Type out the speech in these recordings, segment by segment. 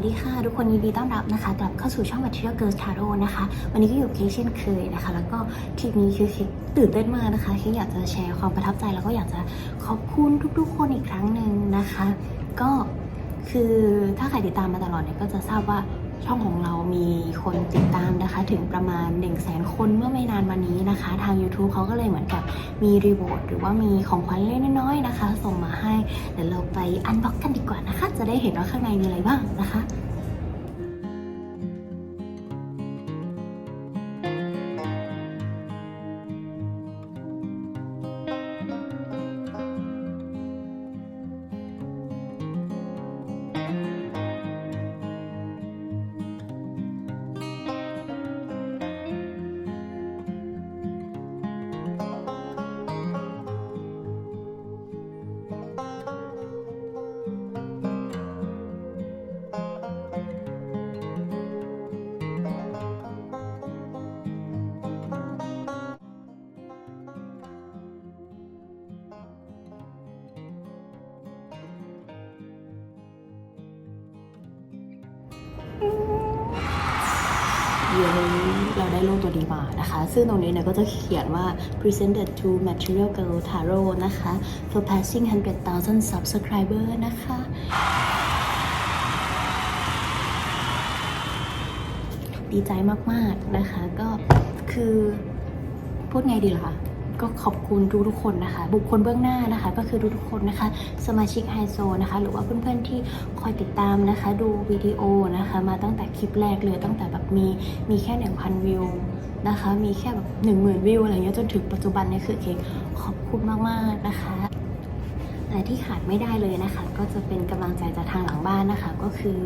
วัสดีค่ะ ทุกคนยินดีต้อนรับนะคะกลับเข้าสู่ช่อง Material Girls Tarot นะคะ วันนี้ก็อยู่เคเช่นเคยนะคะ แล้วก็คลิปนี้คือเคกตื่นเต้นมากนะคะคกอยากจะแชร์ความประทับใจแล้วก็อยากจะขอบคุณทุกๆ คนอีกครั้งหนึ่งนะคะ ก็คือถ้าใครติดตามมาตลอดเนี่ยก็จะทราบว่าช่องของเรามีคนติดตามนะคะ ถึงประมาณ 1 0 0 0 0แสนคนเมื่อไม่นานมานี้นะคะ ทาง YouTube เขาก็เลยเหมือนกับมีรีวอร์ดหรือว่ามีของขวัญเล็กน้อยนะคะ ส่งมาให้เดี๋ยวเราไปอันบ็อกกัน ได้เห็นว่าข้างในมีอะไรบ้างนะคะ เย้เราได้รูปตัวดีมานะคะ ซึ่งตรงนี้เนี่ยก็จะเขียนว่า presented to material girl tarot นะคะ for passing 100,000 subscriber นะคะดีใจมาก ๆ นะคะ ก็คือพูดไงดีล่ะคะ ก็ขอบคุณทุกทุกๆคนนะคะ บุคคลเบื้องหน้านะคะ ก็คือทุกๆคนนะคะ สมาชิกไฮโซนะคะ หรือว่าเพื่อนๆที่คอยติดตามนะคะ ดูวิดีโอนะคะ มาตั้งแต่คลิปแรกเลยตั้งแต่แบบมีมีแค่ 1,000 วิวนะคะ มีแค่แบบ10,000 วิวอะไรเงี้ยจนถึงปัจจุบันเนี่ยคือเคกขอบคุณมากๆนะคะแต่ที่ขาดไม่ได้เลยนะคะ ก็จะเป็นกำลังใจจากทางหลังบ้านนะคะ ก็คือ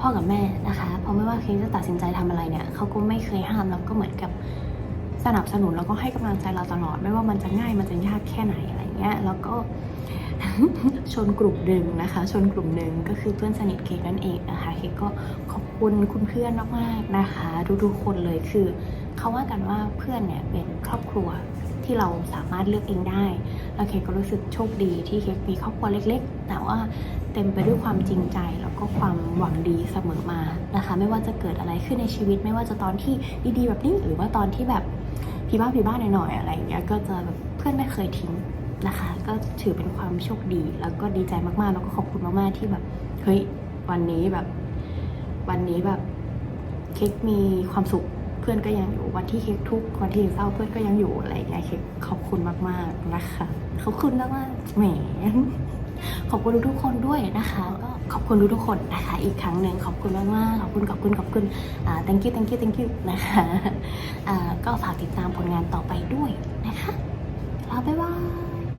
พ่อกับแม่นะคะ เพราะไม่ว่าเค้กจะตัดสินใจทำอะไรเนี่ยเขาก็ไม่เคยห้ามแล้วก็เหมือนกับ สนับสนุนแล้วก็ให้กำลังใจเราตลอด ไม่ว่ามันจะง่ายมันจะยากแค่ไหนอะไรเงี้ยแล้วก็ชนกลุ่มหนึ่งนะคะ ชนกลุ่มหนึ่งก็คือเพื่อนสนิทเค้กนั่นเองนะคะเค้กก็ขอบคุณคุณเพื่อนมากๆนะคะทุกๆคนเลยคือเขาว่ากันว่าเพื่อนเนี่ยเป็นครอบครัว ที่เราสามารถเลือกเองได้แล้วเค้กก็รู้สึกโชคดีที่เค้กมีครอบครัวเล็ก ๆ แต่ว่าเต็มไปด้วยความจริงใจแล้วก็ความหวังดีเสมอมานะคะ ไม่ว่าจะเกิดอะไรขึ้นในชีวิต ไม่ว่าจะตอนที่ดีๆแบบนี้ หรือว่าตอนที่แบบพี่บ้าพี่บ้าหน่อยๆอะไรอย่างเงี้ยก็จะแบบเพื่อนไม่เคยทิ้งนะคะ ก็ถือเป็นความโชคดี แล้วก็ดีใจมากๆ แล้วก็ขอบคุณมากๆที่แบบเฮ้ยวันนี้แบบ วันนี้แบบเค้กมีความสุข พื่อนก็ยังอยู่ วันที่เค้กทุกวันที่เศร้าเพื่อนก็ยังอยู่อะไรอย่างเงี้ยเค้กขอบคุณมากๆนะคะขอบคุณมากๆแหมขอบคุณทุกคนด้วยนะคะก็ขอบคุณทุกคนนะคะ อีกครั้งหนึ่งขอบคุณมากๆขอบคุณขอบคุณขอบคุณอ่า thank you thank you thank you นะคะอ่าก็ฝากติดตามผลงานต่อไปด้วยนะคะแล้วบ๊ายบาย